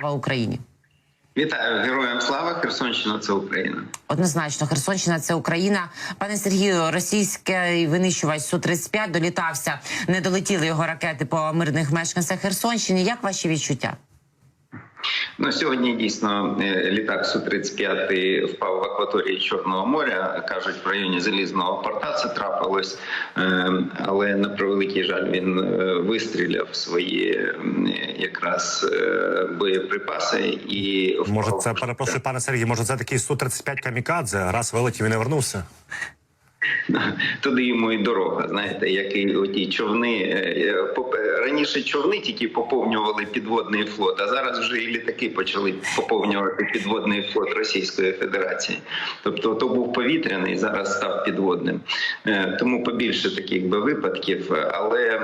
Слава Україні! Вітаю героям слава! Херсонщина це Україна. Однозначно, Херсонщина це Україна. Пане Сергію, російський винищувач су 35 долітався. Не долетіли його ракети по мирних мешканцях Херсонщини. Як ваші відчуття? Ну сьогодні дійсно е, літак су 35 впав в акваторії Чорного моря. кажуть, в районі залізного порта це трапилось, Е, але на превеликий жаль він е, вистріляв свої якраз боєприпаси і впав. Може, це перепрошую, пане Сергій, може це такий су 35 камікадзе, раз вилетів і не вернувся. Туди йому і дорога, знаєте, як і оті човни. е, Раніше човни тільки поповнювали підводний флот, а зараз вже і літаки почали поповнювати підводний флот Російської Федерації. Тобто то був повітряний, зараз став підводним. Е, Тому побільше таких би випадків, але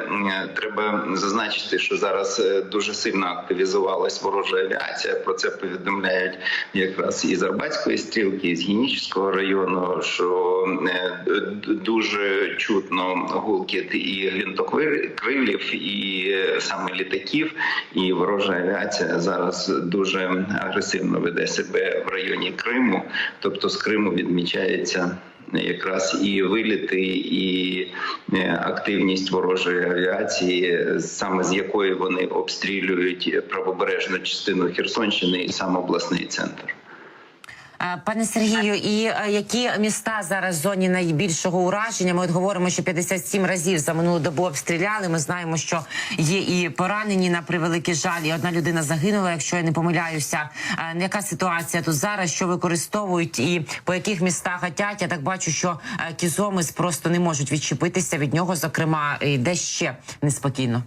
треба зазначити, що зараз е, дуже сильно активізувалась ворожа авіація. Про це повідомляють якраз із Арбатської стрілки, із Генічського району. що е, дуже чутно гулкіт і гвинтокрилів, і е, саме літаків, і ворожа авіація зараз дуже агресивно веде себе в районі Криму. Тобто з Криму відмічається. Якраз і виліти, і е, активність ворожої авіації, саме з якої вони обстрілюють правобережну частину Херсонщини і сам обласний центр. Е, Пане Сергію, і е, які міста зараз в зоні найбільшого ураження? Ми от говоримо, що 57 разів за минулу добу обстріляли. Ми знаємо, що є і поранені на превеликий жаль. І одна людина загинула, якщо я не помиляюся. Е, Яка ситуація тут зараз? Що використовують і по яких містах гатять? Я так бачу, що кізомис просто не можуть відчепитися від нього. Зокрема, і де ще неспокійно.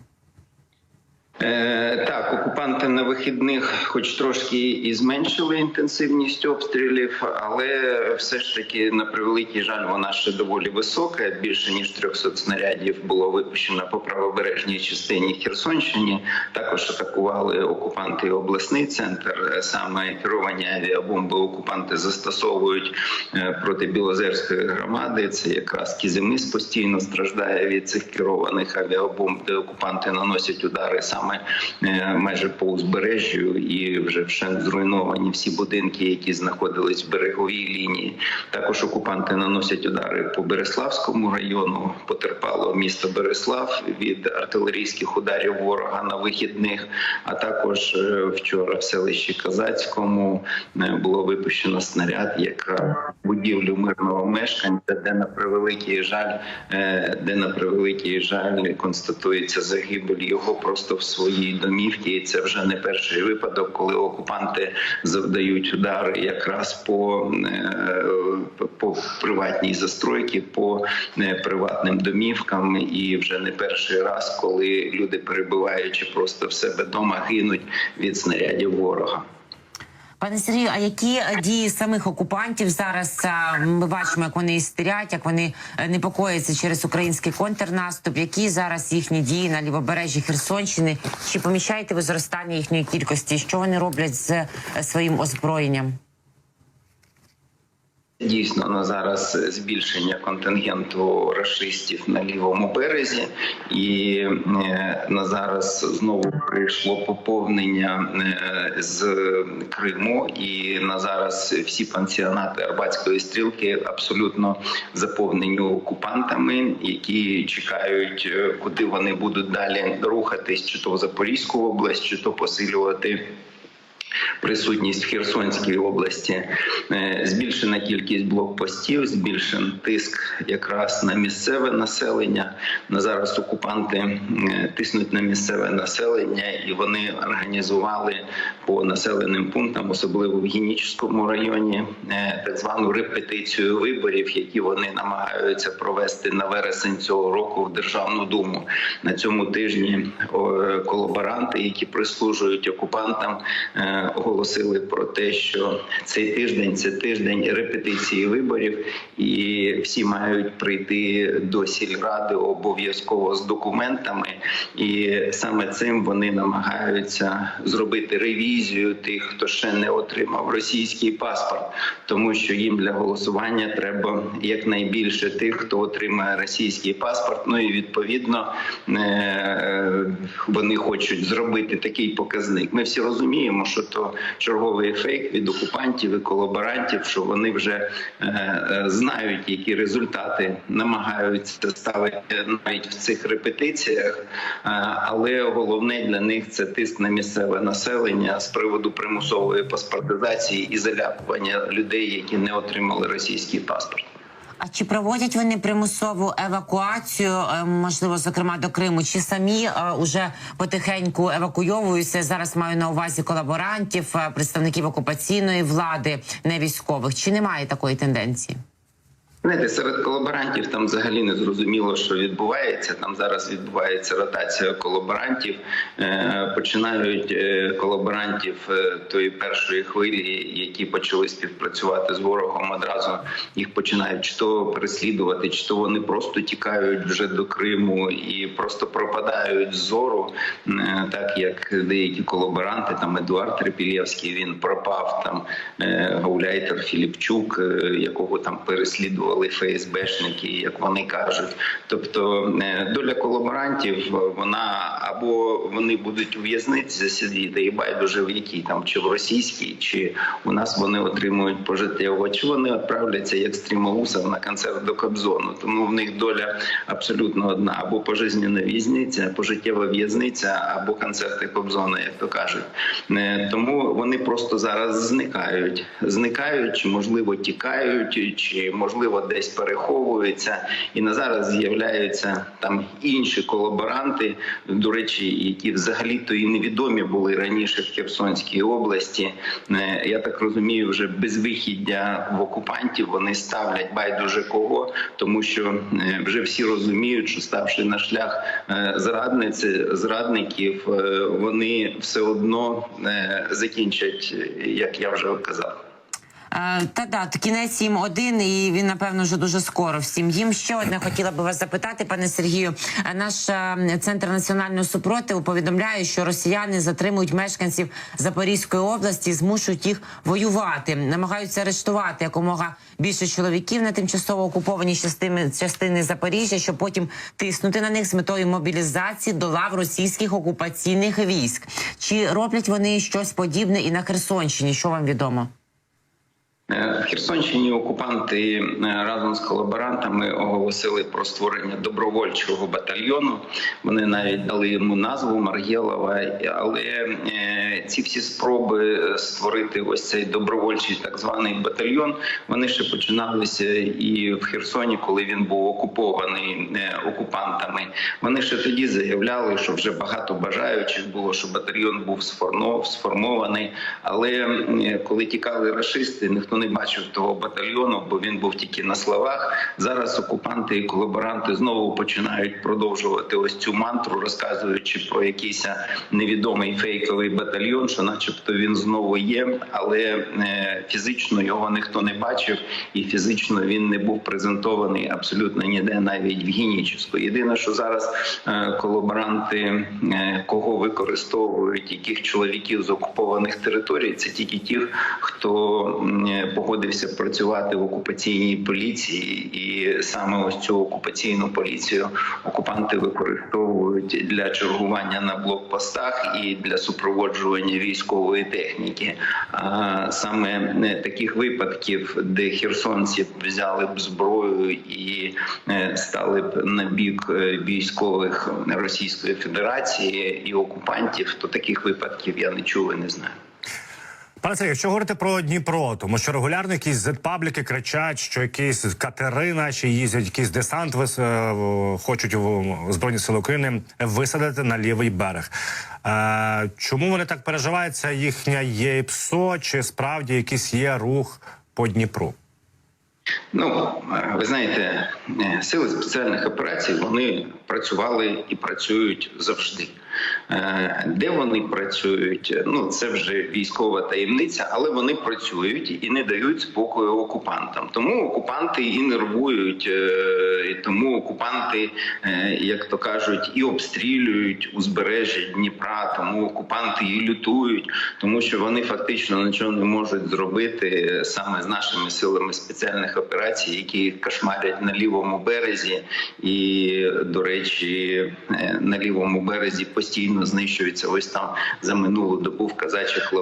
Так, окупанти на вихідних, хоч трошки і зменшили інтенсивність обстрілів, але все ж таки на превеликий жаль, вона ще доволі висока. Більше ніж 300 снарядів було випущено по правобережній частині Херсонщині. Також атакували окупанти і обласний центр. Саме керовані авіабомби окупанти застосовують е, проти Білозерської громади. Це якраз Кізимис постійно страждає від цих керованих авіабомб, де окупанти наносять удари саме е, майже по узбережжю, і вже вщент зруйновані всі будинки, які знаходились в береговій лінії. Також окупанти наносять удари по Береславському району. Потерпало місто Береслав від артилерійських ударів ворога на вихідних. А також е, вчора в селищі Казацькому е, було випущено снаряд, яка будівлю мирного мешканця, де на превеликий жаль, е, де на превеликий жаль констатується загибель його просто в своїй домівці. І це вже не перший випадок, коли окупанти завдають удари якраз по, е, по приватній застройці, по е, приватним домівкам. І вже не перший раз, коли люди перебуваючи просто в себе вдома, гинуть від снарядів ворога. Пане Сергію, а які е, дії самих окупантів зараз е, ми бачимо, як вони істерять, як вони непокоїться непокояться через український контрнаступ? Які зараз їхні дії на лівобережжі Херсонщини? Чи помічаєте ви зростання їхньої кількості? Що вони роблять з е, своїм озброєнням? Дійсно, на зараз збільшення контингенту рашистів на лівому березі, і е, на зараз знову прийшло поповнення е, з Криму. І на зараз всі пансіонати Арбатської стрілки абсолютно заповнені окупантами, які чекають, е, куди вони будуть далі рухатись, чи то в Запорізьку область, чи то посилювати присутність в Херсонській області, Е, збільшена кількість блокпостів, збільшений тиск якраз на місцеве населення. На зараз окупанти тиснуть на місцеве населення, і вони організували по населеним пунктам, особливо в Генічському районі, е, так звану репетицію виборів, які вони намагаються провести на вересень цього року в Державну думу. На цьому тижні колаборанти, які прислужують окупантам, е, оголосили про те, що цей тиждень це тиждень репетиції виборів, і всі мають прийти до сільради обов'язково з документами, і саме цим вони намагаються зробити ревізію тих, хто ще не отримав російський паспорт, тому що їм для голосування треба якнайбільше тих, хто отримає російський паспорт. Ну і відповідно е, вони хочуть зробити такий показник. Ми всі розуміємо, що то черговий фейк від окупантів і колаборантів, що вони вже е, е, знають, які результати намагаються ставити навіть в цих репетиціях. Е, Але головне для них це тиск на місцеве населення з приводу примусової паспортизації і заляпування людей, які не отримали російський паспорт. А чи проводять вони примусову евакуацію, е, можливо, зокрема до Криму, чи самі е, уже потихеньку евакуйовуються? Зараз маю на увазі колаборантів, е, представників окупаційної влади, не військових. Чи немає такої тенденції? Знаєте, серед колаборантів там взагалі не зрозуміло, що відбувається. Там зараз відбувається ротація колаборантів. Е, починають е, колаборантів е, тої першої хвилі, які почали співпрацювати з ворогом. Одразу їх починають чи то переслідувати, чи то вони просто тікають вже до Криму і просто пропадають з зору, так як деякі колаборанти, там Едуард Трепілєвський, він пропав там Гауляйтер Філіпчук, якого там переслідували ФСБшники, як вони кажуть. Тобто е, доля колаборантів вона або вони будуть у в'язниці засидіти, і байдуже в якій там чи в російській, чи у нас вони отримують пожиттєво, чи вони відправляться як стрімоусов на концерт до Кобзону. Тому в них доля абсолютно одна: або пожизненна в'язниця, пожиттєва в'язниця, або концерти Кобзона, як то кажуть. Е, Тому вони просто зараз зникають, зникають, чи можливо тікають, чи можливо десь переховуються, і на зараз з'являються там інші колаборанти, до речі, які взагалі-то і невідомі були раніше в Херсонській області. Е, Я так розумію, вже безвихіддя в окупантів вони ставлять байдуже кого, тому що е, вже всі розуміють, що ставши на шлях е, зрадниці зрадників, вони все одно закінчать, як я вже казав. Е, Та да, кінець їм один, і він напевно вже дуже скоро всім їм. Ще одне хотіла би вас запитати, пане Сергію. Е, Наш е, центр національного супротиву повідомляє, що росіяни затримують мешканців Запорізької області, змушують їх воювати, намагаються арештувати якомога більше чоловіків на тимчасово окуповані частини частини Запоріжжя, щоб потім тиснути на них з метою мобілізації до лав російських окупаційних військ. Чи роблять вони щось подібне і на Херсонщині? Що вам відомо? Е, В Херсонщині окупанти е, разом з колаборантами оголосили про створення добровольчого батальйону. Вони навіть дали йому назву Маргєлова. Але е, ці всі спроби створити ось цей добровольчий так званий батальйон. Вони ще починалися і в Херсоні, коли він був окупований е, окупантами. Вони ще тоді заявляли, що вже багато бажаючих було, що батальйон був сформо- сформований. Але е, коли тікали рашисти, ніхто не бачив того батальйону, бо він був тільки на словах. Зараз окупанти і колаборанти знову починають продовжувати ось цю мантру, розказуючи про якийсь невідомий фейковий батальйон, що, начебто, він знову є, але е, фізично його ніхто не бачив, і фізично він не був презентований абсолютно ніде, навіть в Генічеську. Єдине, що зараз е, колаборанти е, кого використовують, яких чоловіків з окупованих територій, це тільки ті, хто е, погодився працювати в окупаційній поліції, і саме ось цю окупаційну поліцію окупанти використовують для чергування на блокпостах і для супроводжування військової техніки. А саме е, таких випадків, де херсонці взяли б зброю і е, стали б на бік е, військових Російської Федерації і окупантів, то таких випадків я не чув і не знаю. Пане Сергію, що говорити про Дніпро? Тому що регулярно якісь зетпабліки кричать, що якісь катери наші їздять, якийсь десант вис... е, хочуть в Збройні Сили України висадити на лівий берег. Е, чому вони так переживають? Це їхня є ПСО, чи справді якийсь є рух по Дніпру? Ну е, ви знаєте, е, сили спеціальних операцій вони працювали і працюють завжди. Е, Де вони працюють? Ну це вже військова таємниця, але вони працюють і не дають спокою окупантам. Тому окупанти і нервують, е, і тому окупанти, е, як то кажуть, і обстрілюють узбережжя Дніпра. Тому окупанти і лютують, тому що вони фактично нічого не можуть зробити саме з нашими силами спеціальних операцій, які кошмарять на лівому березі, і до речі, на лівому березі постійно знищується. Ось там за минулу добу в казачих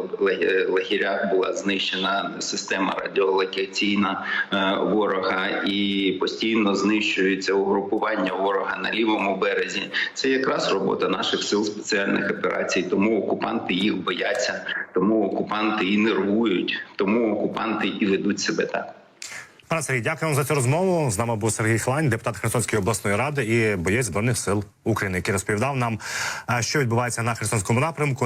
лагерях була знищена система радіолокаційна е, ворога, і постійно знищується угрупування ворога на лівому березі. Це якраз робота наших сил спеціальних операцій. Тому окупанти їх бояться, тому окупанти і нервують, тому окупанти і ведуть себе так. Пане Сергій, дякуємо за цю розмову. З нами був Сергій Хлань, депутат Херсонської обласної ради і боєць збройних сил України, який розповідав нам, що відбувається на Херсонському напрямку.